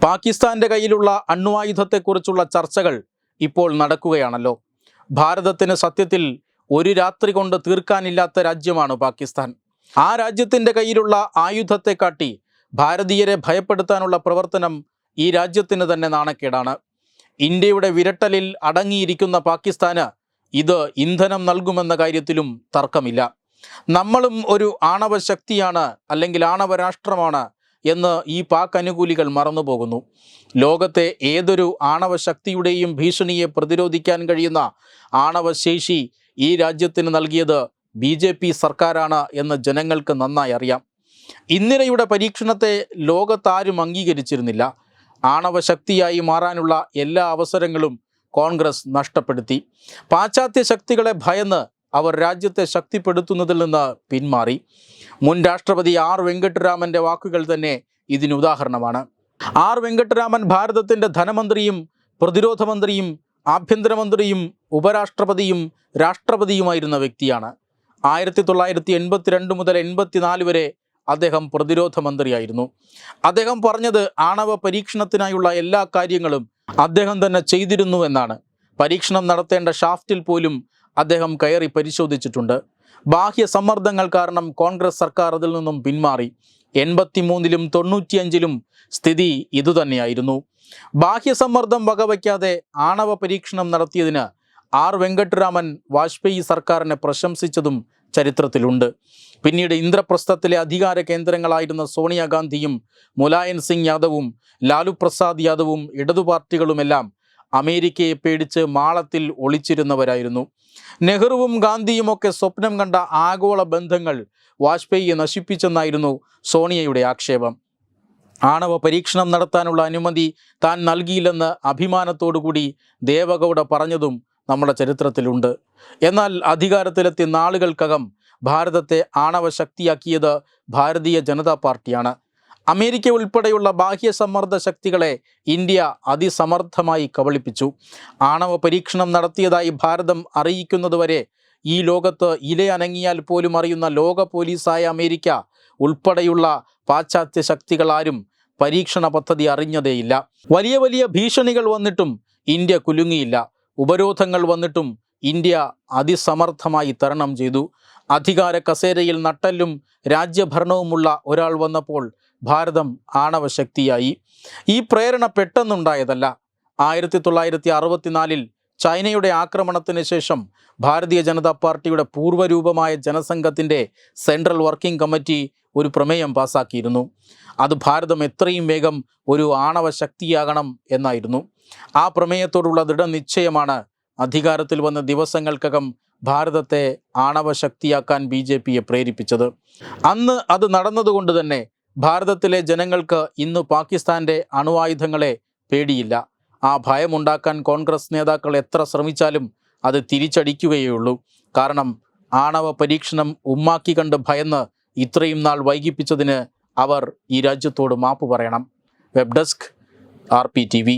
പാകിസ്ഥാന്റെ കയ്യിലുള്ള അണ്വായുധത്തെക്കുറിച്ചുള്ള ചർച്ചകൾ ഇപ്പോൾ നടക്കുകയാണല്ലോ. ഭാരതത്തിന് സത്യത്തിൽ ഒരു രാത്രി കൊണ്ട് തീർക്കാനില്ലാത്ത രാജ്യമാണ് പാകിസ്ഥാൻ. ആ രാജ്യത്തിന്റെ കയ്യിലുള്ള ആയുധത്തെ കാട്ടി ഭാരതീയരെ ഭയപ്പെടുത്താനുള്ള പ്രവർത്തനം ഈ രാജ്യത്തിന് തന്നെ നാണക്കേടാണ്. ഇന്ത്യയുടെ വിരട്ടലിൽ അടങ്ങിയിരിക്കുന്ന പാകിസ്ഥാന് ഇത് ഇന്ധനം നൽകുമെന്ന കാര്യത്തിലും തർക്കമില്ല. നമ്മളും ഒരു ആണവ ശക്തിയാണ് അല്ലെങ്കിൽ ആണവ രാഷ്ട്രമാണ് എന്ന് ഈ പാക് അനുകൂലികൾ മറന്നുപോകുന്നു ലോകത്തെ ഏതൊരു ആണവ ശക്തിയുടെയും ഭീഷണിയെ പ്രതിരോധിക്കാൻ കഴിയുന്ന ആണവശേഷി ഈ രാജ്യത്തിന് നൽകിയത് ബി ജെ പി സർക്കാരാണ് എന്ന് ജനങ്ങൾക്ക് നന്നായി അറിയാം. ഇന്ദിരയുടെ പരീക്ഷണത്തെ ലോകത്താരും അംഗീകരിച്ചിരുന്നില്ല. ആണവശക്തിയായി മാറാനുള്ള എല്ലാ അവസരങ്ങളും കോൺഗ്രസ് നഷ്ടപ്പെടുത്തി. പാശ്ചാത്യ ശക്തികളെ ഭയന്ന് അവർ രാജ്യത്തെ ശക്തിപ്പെടുത്തുന്നതിൽ നിന്ന് പിന്മാറി. മുൻ രാഷ്ട്രപതി ആർ വെങ്കട്ടരാമന്റെ വാക്കുകൾ തന്നെ ഇതിന് ഉദാഹരണമാണ്. ആർ വെങ്കട്ടരാമൻ ഭാരതത്തിന്റെ ധനമന്ത്രിയും പ്രതിരോധ മന്ത്രിയും ആഭ്യന്തരമന്ത്രിയും ഉപരാഷ്ട്രപതിയും രാഷ്ട്രപതിയുമായിരുന്ന വ്യക്തിയാണ്. ആയിരത്തി തൊള്ളായിരത്തി എൺപത്തിരണ്ട് മുതൽ എൺപത്തിനാല് വരെ അദ്ദേഹം പ്രതിരോധ മന്ത്രിയായിരുന്നു. അദ്ദേഹം പറഞ്ഞത് ആണവ പരീക്ഷണത്തിനായുള്ള എല്ലാ കാര്യങ്ങളും അദ്ദേഹം തന്നെ ചെയ്തിരുന്നു എന്നാണ്. പരീക്ഷണം നടത്തേണ്ട ഷാഫ്റ്റിൽ പോലും അദ്ദേഹം കയറി പരിശോധിച്ചിട്ടുണ്ട്. ബാഹ്യ സമ്മർദ്ദങ്ങൾ കാരണം കോൺഗ്രസ് സർക്കാർ അതിൽ നിന്നും പിന്മാറി. എൺപത്തിമൂന്നിലും തൊണ്ണൂറ്റിയഞ്ചിലും സ്ഥിതി ഇതുതന്നെയായിരുന്നു. ബാഹ്യ സമ്മർദ്ദം വകവയ്ക്കാതെ ആണവ പരീക്ഷണം നടത്തിയതിന് ആർ വെങ്കട്ടരാമൻ വാജ്പേയി സർക്കാരിനെ പ്രശംസിച്ചതും ചരിത്രത്തിലുണ്ട്. പിന്നീട് ഇന്ദ്രപ്രസ്ഥത്തിലെ അധികാര കേന്ദ്രങ്ങളായിരുന്ന സോണിയാഗാന്ധിയും മുലായൻ സിംഗ് യാദവും ലാലു പ്രസാദ് യാദവും ഇടതു പാർട്ടികളുമെല്ലാം അമേരിക്കയെ പേടിച്ച് മാളത്തിൽ ഒളിച്ചിരുന്നവരായിരുന്നു. നെഹ്റുവും ഗാന്ധിയുമൊക്കെ സ്വപ്നം കണ്ട ആഗോള ബന്ധങ്ങൾ വാജ്പേയിയെ നശിപ്പിച്ചെന്നായിരുന്നു സോണിയയുടെ ആക്ഷേപം. ആണവ പരീക്ഷണം നടത്താനുള്ള അനുമതി താൻ നൽകിയില്ലെന്ന് അഭിമാനത്തോടുകൂടി ദേവഗൗഡ പറഞ്ഞതും നമ്മുടെ ചരിത്രത്തിലുണ്ട്. എന്നാൽ അധികാരത്തിലെത്തിയ നാളുകൾക്കകം ഭാരതത്തെ ആണവ ശക്തിയാക്കിയത് ഭാരതീയ ജനതാ പാർട്ടിയാണ്. അമേരിക്ക ഉൾപ്പെടെയുള്ള ബാഹ്യ സമ്മർദ്ദ ശക്തികളെ ഇന്ത്യ അതിസമർത്ഥമായി കബളിപ്പിച്ചു. ആണവ പരീക്ഷണം നടത്തിയതായി ഭാരതം അറിയിക്കുന്നതുവരെ ഈ ലോകത്ത് ഇല അനങ്ങിയാൽ പോലും അറിയുന്ന ലോക പോലീസായ അമേരിക്ക ഉൾപ്പെടെയുള്ള പാശ്ചാത്യ ശക്തികളാരും പരീക്ഷണ പദ്ധതി അറിഞ്ഞതേയില്ല. വലിയ വലിയ ഭീഷണികൾ വന്നിട്ടും ഇന്ത്യ കുലുങ്ങിയില്ല. ഉപരോധങ്ങൾ വന്നിട്ടും ഇന്ത്യ അതിസമർത്ഥമായി തരണം ചെയ്തു. അധികാര കസേരയിൽ നട്ടല്ലും രാജ്യഭരണവുമുള്ള ഒരാൾ വന്നപ്പോൾ ഭാരതം ആണവ ശക്തിയായി ഈ പ്രേരണ പെട്ടെന്നുണ്ടായതല്ല. ആയിരത്തി തൊള്ളായിരത്തി അറുപത്തിനാലിൽ ചൈനയുടെ ആക്രമണത്തിന് ശേഷം ഭാരതീയ ജനതാ പാർട്ടിയുടെ പൂർവരൂപമായ ജനസംഘത്തിന്റെ സെൻട്രൽ വർക്കിംഗ് കമ്മിറ്റി ഒരു പ്രമേയം പാസാക്കിയിരുന്നു. അത് ഭാരതം എത്രയും വേഗം ഒരു ആണവ ശക്തിയാകണം എന്നായിരുന്നു. ആ പ്രമേയത്തോടുള്ള ദൃഢനിശ്ചയമാണ് അധികാരത്തിൽ വന്ന ദിവസങ്ങൾക്കകം ഭാരതത്തെ ആണവ ശക്തിയാക്കാൻ ബി ജെ പിയെ പ്രേരിപ്പിച്ചത്. അന്ന് അത് നടന്നതുകൊണ്ട് തന്നെ ഭാരതത്തിലെ ജനങ്ങൾക്ക് ഇന്ന് പാകിസ്ഥാന്റെ അണുവായുധങ്ങളെ പേടിയില്ല. ആ ഭയമുണ്ടാക്കാൻ കോൺഗ്രസ് നേതാക്കൾ എത്ര ശ്രമിച്ചാലും അത് തിരിച്ചടിക്കുകയുള്ളൂ കാരണം ആണവ പരീക്ഷണം ഉമ്മാക്കി കണ്ട് ഭയന്ന് ഇത്രയും നാൾ വൈകിപ്പിച്ചതിന് അവർ ഈ രാജ്യത്തോട് മാപ്പ് പറയണം. Web desk R P T V.